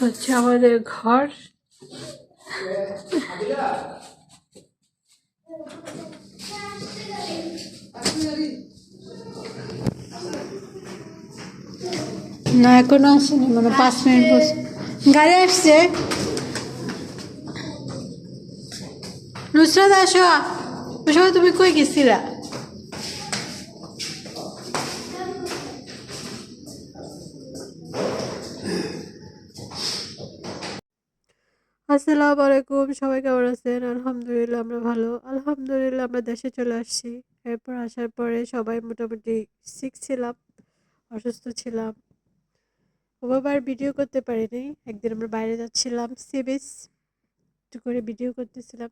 হচ্ছে আমাদের ঘর। না, এখনও আসেনি মানে পাঁচ মিনিট বসে। গাড়ি আসছে। নুসরাত আসো। তুমি কই গেছিলা? আসসালামু আলাইকুম, সবাই কেমন আছেন? আলহামদুলিল্লাহ আমরা ভালো। আলহামদুলিল্লাহ আমরা দেশে চলে আসছি। এরপর আসার পরে সবাই মোটামুটি সিক ছিলাম, অসুস্থ ছিলাম। ওভাবার ভিডিও করতে পারিনি। একদিন আমরা বাইরে যাচ্ছিলাম সি বিচ একটু করে ভিডিও করতেছিলাম।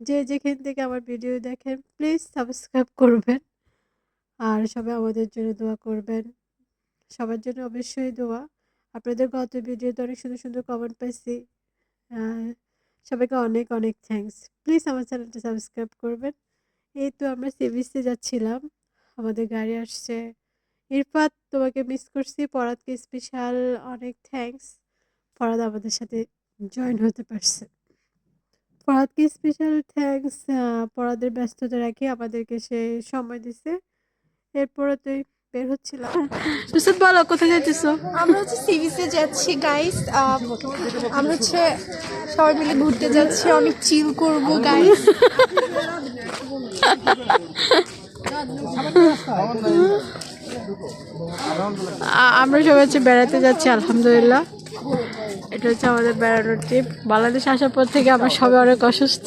যে যেখান থেকে আমার ভিডিও দেখেন প্লিজ সাবস্ক্রাইব করবেন। আর সবাই আমাদের জন্য দোয়া করবেন। সবার জন্য অবশ্যই দোয়া। আপনাদের গত ভিডিওতে অনেক সুন্দর সুন্দর কমেন্ট পাইছি। সবাইকে অনেক অনেক থ্যাঙ্কস প্লিজ আমার চ্যানেলটা সাবস্ক্রাইব করবেন। এই তো আমরা সিবিসে যাচ্ছিলাম। আমাদের গাড়ি আসছে। ইরফাত, তোমাকে মিস করছি। পরাতকে স্পেশাল অনেক থ্যাঙ্কস পরাত আমাদের সাথে জয়েন হতে পারছে। পরাতকে স্পেশাল থ্যাঙ্কস পরাদের ব্যস্ততা রাখি আমাদেরকে সে সময় দিছে। এরপরে তুই বের হচ্ছিলাম। তুসুদ বলো কোথায় যাইতেছো? আমরা হচ্ছে সিভিসে যাচ্ছি গাইস আমরা হচ্ছে সবাই মিলে ঘুরতে যাচ্ছি অনেক চিল করব গাইস আমরা সবাই হচ্ছে বেড়াতে যাচ্ছি আলহামদুলিল্লাহ। এটা হচ্ছে আমাদের বেড়ানোর ট্রিপ বাংলাদেশ আসার পর থেকে আমরা সবাই অনেক অসুস্থ।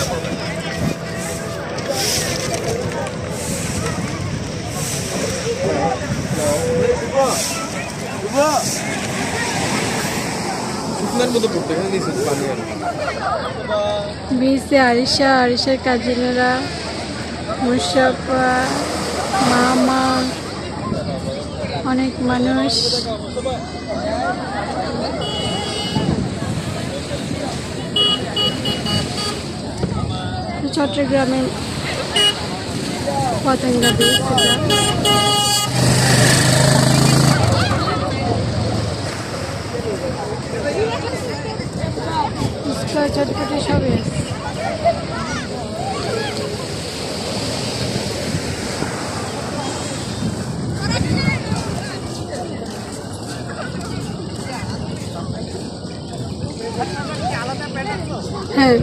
বিসে আরিশা আরিশার কাজিনেরা মুসাফা মামা অনেক মানুষ। চট্টগ্রামের পতেঙ্গা বিচ ফুচকা চটপটি সবই আছে। হ্যাঁ।